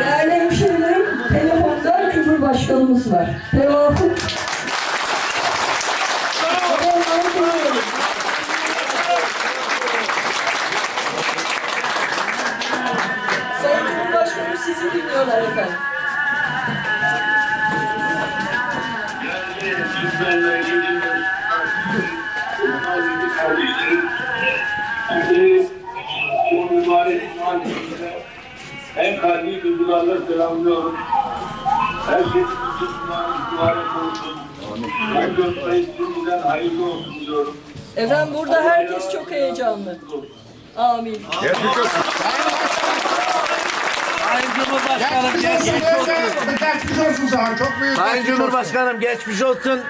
Değerli hemşehrilerim, telefonda Cumhurbaşkanımız var. Tevafuk. Sayın Cumhurbaşkanım sizi dinliyorlar efendim. Kardeşlerim, mübarek en kalbi duygularla selamlıyorum. Her şey Müslümanın mübarek olsun. Ben göstereyim şimdiden hayırlı olsun diyorum. Efendim burada herkes çok heyecanlı. Amin. Sayın Cumhurbaşkanım geçmiş olsun. Geçmiş olsun sana. Çok büyük Sayın geçmiş olsun. Cumhurbaşkanım geçmiş olsun.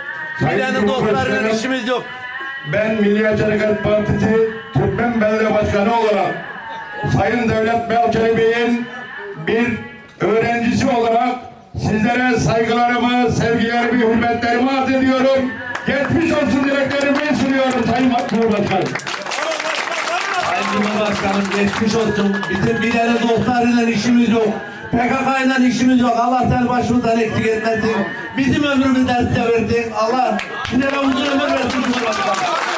Sayın dostlarıyla Cumhurbaşkanım. işimiz yok. Ben Milliyetçi Hareket Partisi Türkmen Belediye Başkanı olarak Sayın Devlet Bahçeli Bey'in bir öğrencisi olarak sizlere saygılarımı, sevgilerimi, hürmetlerimi arz ediyorum. Geçmiş olsun dileklerimi sunuyorum Sayın Cumhurbaşkanım. Sayın Cumhurbaşkanım geçmiş olsun. Bizim bilenin dostlarıyla işimiz yok. PKK ile işimiz yok. Allah seni başımızdan eksik etmesin. Bizim ömrümüzden size versin. Allah size uzun ömür versin Cumhurbaşkanım.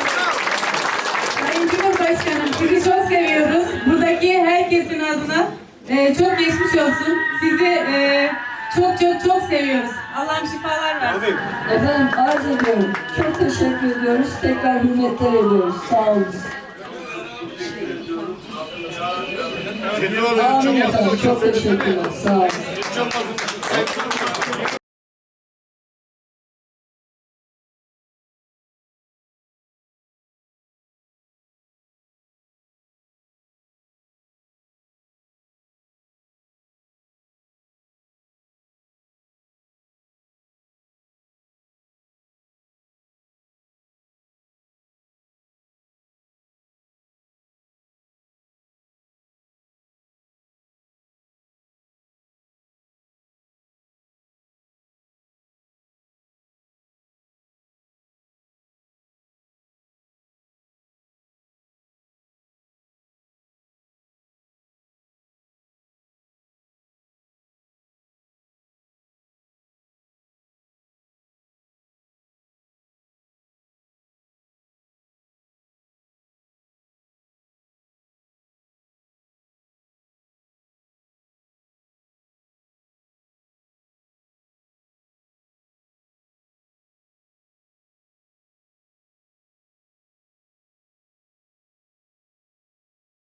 Herkesin adına e, çok geçmiş olsun. Sizi e, çok çok çok seviyoruz. Allah'ım şifalar versin. Efendim arz ediyorum. Çok teşekkür ediyoruz. Tekrar hürmetler ediyoruz. Sağ olun. Amin efendim. Çok teşekkürler. Sağ olun.